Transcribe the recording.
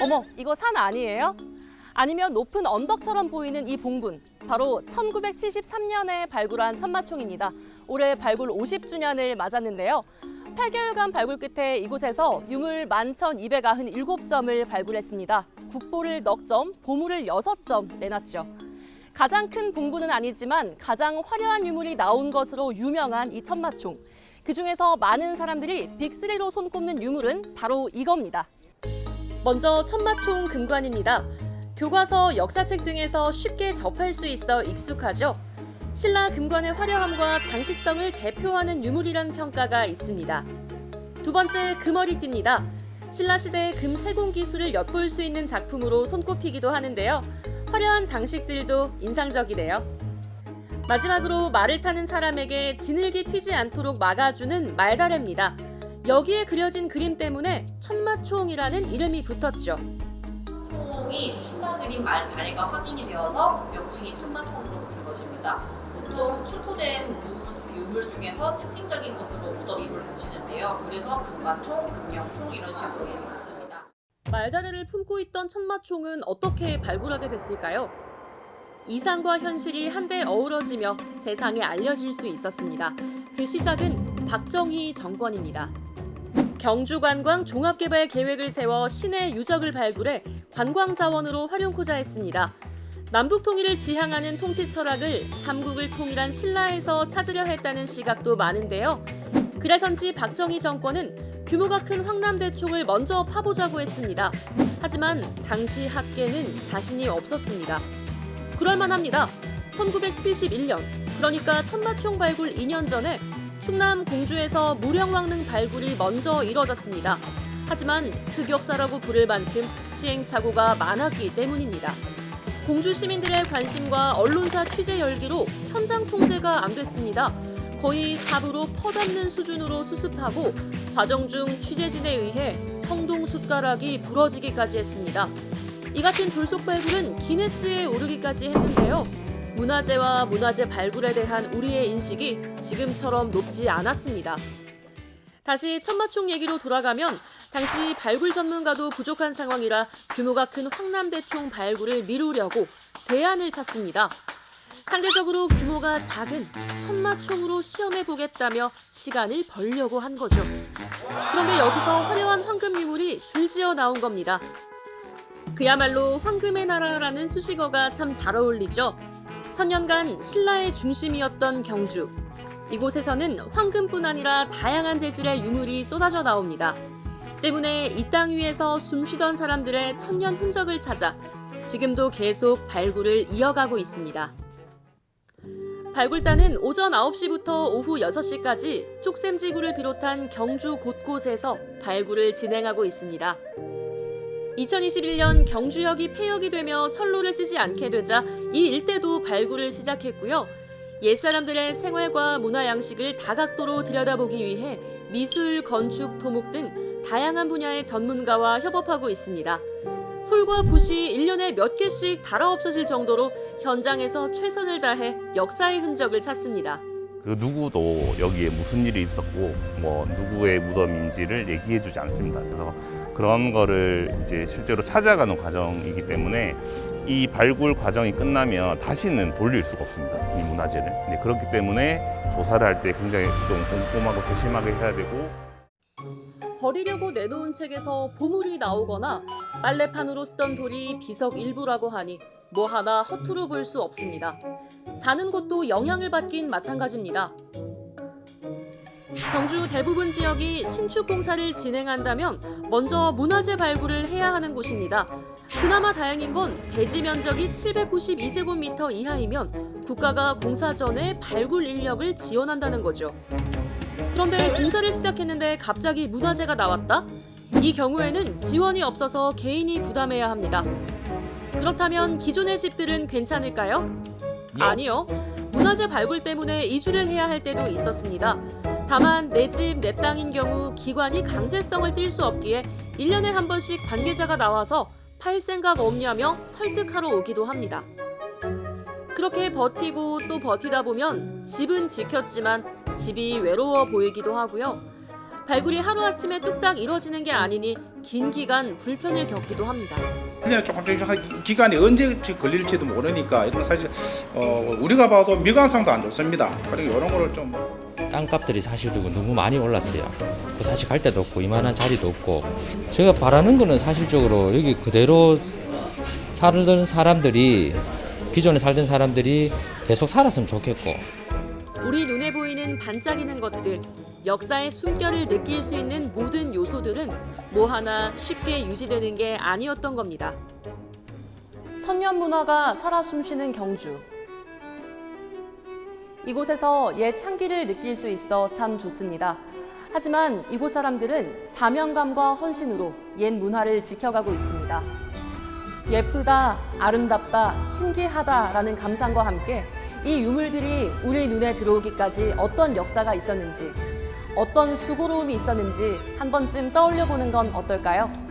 어머, 이거 산 아니에요? 아니면 높은 언덕처럼 보이는 이 봉분. 바로 1973년에 발굴한 천마총입니다. 올해 발굴 50주년을 맞았는데요. 8개월간 발굴 끝에 이곳에서 유물 11,297점을 발굴했습니다. 국보를 넉 점, 보물을 6점 내놨죠. 가장 큰 봉분은 아니지만 가장 화려한 유물이 나온 것으로 유명한 이 천마총. 그 중에서 많은 사람들이 빅3로 손꼽는 유물은 바로 이겁니다. 먼저 천마총 금관입니다. 교과서, 역사책 등에서 쉽게 접할 수 있어 익숙하죠. 신라 금관의 화려함과 장식성을 대표하는 유물이란 평가가 있습니다. 두 번째 금어리띠입니다. 신라 시대 금 세공 기술을 엿볼 수 있는 작품으로 손꼽히기도 하는데요. 화려한 장식들도 인상적이네요. 마지막으로 말을 타는 사람에게 지늘기 튀지 않도록 막아주는 말다래입니다. 여기에 그려진 그림 때문에 천마총이라는 이름이 붙었죠. 총이 천마 그림 말 다리가 확인이 되어서 명칭이 천마총으로 붙은 것입니다. 보통 출토된 무- 유물 중에서 특징적인 것으로 무덤 이름을 붙이는데요. 그래서 금관총, 금명총 이런 식으로 이름이 붙습니다. 말다래를 품고 있던 천마총은 어떻게 발굴하게 됐을까요? 이상과 현실이 한데 어우러지며 세상에 알려질 수 있었습니다. 그 시작은 박정희 정권입니다. 경주관광 종합개발 계획을 세워 시내 유적을 발굴해 관광 자원으로 활용코자 했습니다. 남북 통일을 지향하는 통치 철학을 삼국을 통일한 신라에서 찾으려 했다는 시각도 많은데요. 그래서인지 박정희 정권은 규모가 큰 황남대총을 먼저 파보자고 했습니다. 하지만 당시 학계는 자신이 없었습니다. 그럴만합니다. 1971년, 그러니까 천마총 발굴 2년 전에 충남 공주에서 무령왕릉 발굴이 먼저 이뤄졌습니다. 하지만 흑역사라고 부를 만큼 시행착오가 많았기 때문입니다. 공주 시민들의 관심과 언론사 취재 열기로 현장 통제가 안 됐습니다. 거의 삽으로 퍼담는 수준으로 수습하고 과정 중 취재진에 의해 청동 숟가락이 부러지기까지 했습니다. 이 같은 졸속 발굴은 기네스에 오르기까지 했는데요. 문화재와 문화재 발굴에 대한 우리의 인식이 지금처럼 높지 않았습니다. 다시 천마총 얘기로 돌아가면 당시 발굴 전문가도 부족한 상황이라 규모가 큰 황남대총 발굴을 미루려고 대안을 찾습니다. 상대적으로 규모가 작은 천마총으로 시험해 보겠다며 시간을 벌려고 한 거죠. 그런데 여기서 화려한 황금 유물이 줄지어 나온 겁니다. 그야말로 황금의 나라라는 수식어가 참 잘 어울리죠. 천년간 신라의 중심이었던 경주. 이곳에서는 황금뿐 아니라 다양한 재질의 유물이 쏟아져 나옵니다. 때문에 이 땅 위에서 숨쉬던 사람들의 천년 흔적을 찾아 지금도 계속 발굴을 이어가고 있습니다. 발굴단은 오전 9시부터 오후 6시까지 쪽샘지구를 비롯한 경주 곳곳에서 발굴을 진행하고 있습니다. 2021년 경주역이 폐역이 되며 철로를 쓰지 않게 되자 이 일대도 발굴을 시작했고요. 옛사람들의 생활과 문화 양식을 다각도로 들여다보기 위해 미술, 건축, 토목 등 다양한 분야의 전문가와 협업하고 있습니다. 솔과 붓이 1년에 몇 개씩 달아 없어질 정도로 현장에서 최선을 다해 역사의 흔적을 찾습니다. 그 누구도 여기에 무슨 일이 있었고 뭐 누구의 무덤인지를 얘기해 주지 않습니다. 그래서 그런 거를 이제 실제로 찾아가는 과정이기 때문에 이 발굴 과정이 끝나면 다시는 돌릴 수가 없습니다. 이 문화재를. 네, 그렇기 때문에 조사를 할 때 굉장히 좀 꼼꼼하고 세심하게 해야 되고 버리려고 내놓은 책에서 보물이 나오거나 빨래판으로 쓰던 돌이 비석 일부라고 하니 뭐 하나 허투루 볼 수 없습니다. 사는 곳도 영향을 받긴 마찬가지입니다. 경주 대부분 지역이 신축 공사를 진행한다면 먼저 문화재 발굴을 해야 하는 곳입니다. 그나마 다행인 건 대지 면적이 792제곱미터 이하이면 국가가 공사 전에 발굴 인력을 지원한다는 거죠. 그런데 공사를 시작했는데 갑자기 문화재가 나왔다? 이 경우에는 지원이 없어서 개인이 부담해야 합니다. 그렇다면 기존의 집들은 괜찮을까요? 아니요. 문화재 발굴 때문에 이주를 해야 할 때도 있었습니다. 다만 내 집, 내 땅인 경우 기관이 강제성을 띨 수 없기에 1년에 한 번씩 관계자가 나와서 팔 생각 없냐며 설득하러 오기도 합니다. 그렇게 버티고 또 버티다 보면 집은 지켰지만 집이 외로워 보이기도 하고요. 발굴이 하루아침에 뚝딱 이뤄지는 게 아니니 긴 기간 불편을 겪기도 합니다. 1년에 조금 조금씩 한 기간이 언제 걸릴지도 모르니까 이건 사실 어, 우리가 봐도 미관상도 안 좋습니다. 그러니까 이런 거를 좀 땅값들이 사실적으로 너무 많이 올랐어요. 그 사실 갈 데도 없고 이만한 자리도 없고 제가 바라는 거는 사실적으로 여기 그대로 살던 사람들이 기존에 살던 사람들이 계속 살았으면 좋겠고 우리 눈에 반짝이는 것들, 역사의 숨결을 느낄 수 있는 모든 요소들은 뭐 하나 쉽게 유지되는 게 아니었던 겁니다. 천년 문화가 살아 숨쉬는 경주. 이곳에서 옛 향기를 느낄 수 있어 참 좋습니다. 하지만 이곳 사람들은 사명감과 헌신으로 옛 문화를 지켜가고 있습니다. 예쁘다, 아름답다, 신기하다라는 감상과 함께 이 유물들이 우리 눈에 들어오기까지 어떤 역사가 있었는지, 어떤 수고로움이 있었는지 한 번쯤 떠올려 보는 건 어떨까요?